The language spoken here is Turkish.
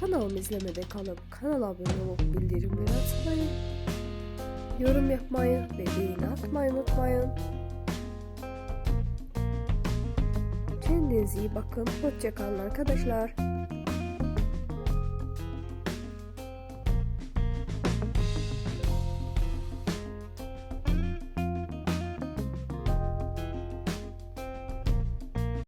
kanalımı izlemede kalıp kanala abone olup bildirimleri açmayı, yorum yapmayı ve beğeni atmayı unutmayın. Kendinize iyi bakın. Hoşçakalın arkadaşlar.